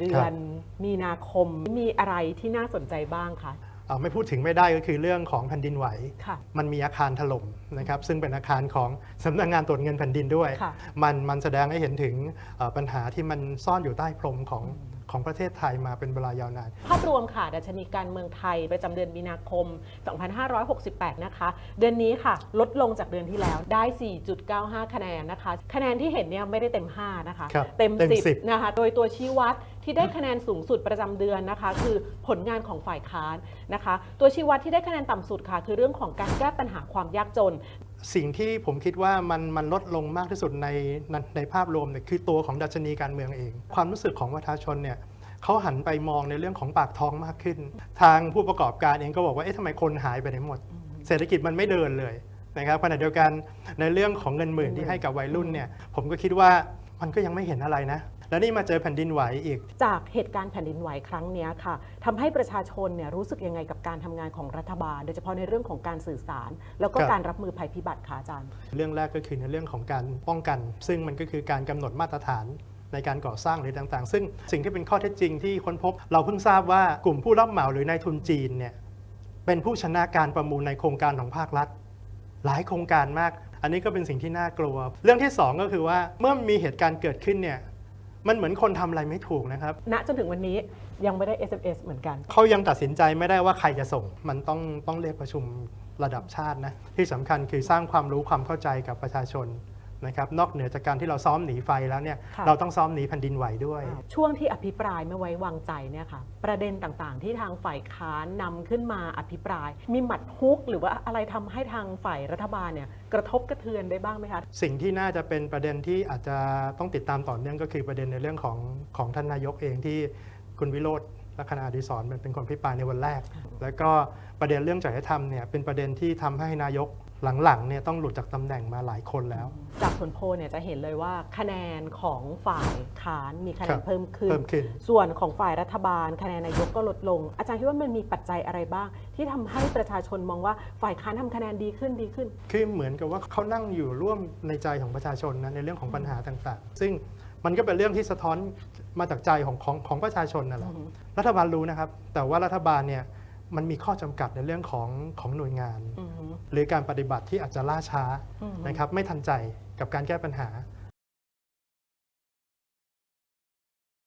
เดือนมีนาคมมีอะไรที่น่าสนใจบ้างคะเอ่อไม่พูดถึงไม่ได้ก็คือเรื่องของแผ่นดินไหวค่ะมันมีอาคารถล่มนะครับซึ่งเป็นอาคารของสำนักงานตรวจเงินแผ่นดินด้วยค่ะมันมันแสดงให้เห็นถึงเอ่อปัญหาที่มันซ่อนอยู่ใต้พรมของ ของประเทศไทยมาเป็นเวลายาวนาน ภาพรวมค่ะดัชนีการเมืองไทยประจำเดือนมีนาคม 2568 นะคะ เดือนนี้ค่ะ ลดลงจากเดือนที่แล้วได้ 4.95 คะแนนนะคะ คะแนนที่เห็นเนี่ยไม่ได้เต็ม 5 นะคะครับเต็มเต็ม10 10 นะคะ โดยตัวชี้วัดที่ได้คะแนนสูงสุดประจำเดือนนะคะ คือผลงานของฝ่ายค้านนะคะ ตัวชี้วัดที่ได้คะแนนต่ำสุดค่ะ คือเรื่องของการแก้ปัญหาความยากจน สิ่งที่ผมคิดว่ามันมันลดลงมากที่สุดในในในภาพรวมเนี่ยคือตัวของดัชนีการเมืองเอง ความรู้สึกของประชาชนเนี่ยเขาหันไปมองในเรื่องของปากท้องมากขึ้น ทางผู้ประกอบการเองก็บอกว่าเอ๊ะทำไมคนหายไปไหนหมด เศรษฐกิจมันไม่เดินเลยนะครับขณะเดียวกันในเรื่องของเงินหมื่นที่ให้กับวัยรุ่นเนี่ยผมก็คิดว่ามันก็ยังไม่เห็นอะไรนะ แล้วนี่มาเจอแผ่นดินไหวอีก จากเหตุการณ์แผ่นดินไหวครั้งเนี้ยค่ะทำให้ประชาชนเนี่ยรู้สึกยังไงกับการทำงานของรัฐบาล โดยเฉพาะในเรื่องของการสื่อสาร แล้วก็ครับการรับมือภัยพิบัติค่ะอาจารย์ เรื่องแรกก็คือในเรื่องของการป้องกัน ซึ่งมันก็คือการกำหนดมาตรฐานในการก่อสร้างหรือต่างๆ ซึ่งสิ่งที่เป็นข้อเท็จจริงที่ค้นพบ เราเพิ่งทราบว่ากลุ่มผู้รับเหมาหรือนายทุนจีนเนี่ยเป็นผู้ชนะการประมูลในโครงการของภาครัฐ หลายโครงการมาก อันนี้ก็เป็นสิ่งที่น่ากลัว เรื่องที่สองก็คือว่าเมื่อมีเหตุการณ์เกิดขึ้นเนี่ย มันเหมือนคนทำอะไรไม่ถูกนะครับ ณจนถึงวันนี้ยังไม่ได้ SMS เหมือนกัน เขายังตัดสินใจไม่ได้ว่าใครจะส่ง มันต้องต้องเรียกประชุมระดับชาตินะ ที่สำคัญคือสร้างความรู้ความเข้าใจกับประชาชน นะครับนอกเหนือจากการที่เราซ้อมหนีไฟแล้วเนี่ยค่ะ เราต้องซ้อมหนีแผ่นดินไหวด้วย ช่วงที่อภิปรายไม่ไว้วางใจเนี่ยค่ะ ประเด็นต่างๆ ที่ทางฝ่ายค้านนำขึ้นมาอภิปราย มีหมัดฮุกหรือว่าอะไรทำให้ทางฝ่ายรัฐบาลเนี่ยกระทบกระเทือนได้บ้างไหมคะ สิ่งที่น่าจะเป็นประเด็นที่อาจจะต้องติดตามต่อเนื่องก็คือประเด็นในเรื่องของของท่านนายกเองที่คุณวิโรธลัคนาอดิศรเป็นคนพิปรายในวันแรก แล้วก็ประเด็นเรื่องจริยธรรมเนี่ยเป็นประเด็นที่ทำให้นายก หลังๆเนี่ยต้องหลุดจากตำแหน่งมาหลายคนแล้ว จากผลโพลเนี่ยจะเห็นเลยว่าคะแนนของฝ่ายค้านมีคะแนครันบเพิ่มขึ้น เพิ่มขึ้น ส่วนของฝ่ายรัฐบาล คะแนนนายกก็ลดลง อาจารย์คิดว่ามันมีปัจจัยอะไรบ้าง ที่ทำให้ประชาชนมองว่าฝ่ายค้านทำคะแนนดีขึ้นดีขึ้น คือเหมือนกับว่าเขานั่งอยู่ร่วมในใจของประชาชนนะในเรื่องของปัญหาต่างๆ ซึ่งมันก็เป็นเรื่องที่สะท้อนมาจากใจของของของประชาชนนั่นแหละอือฮึรัฐบาลรู้นะครับ แต่ว่ารัฐบาลเนี่ย มันมีข้อจำกัดในเรื่องของของหน่วยงาน อือฮึหรือการปฏิบัติที่อาจจะล่าช้าอือฮึนะครับไม่ทันใจกับการแก้ปัญหา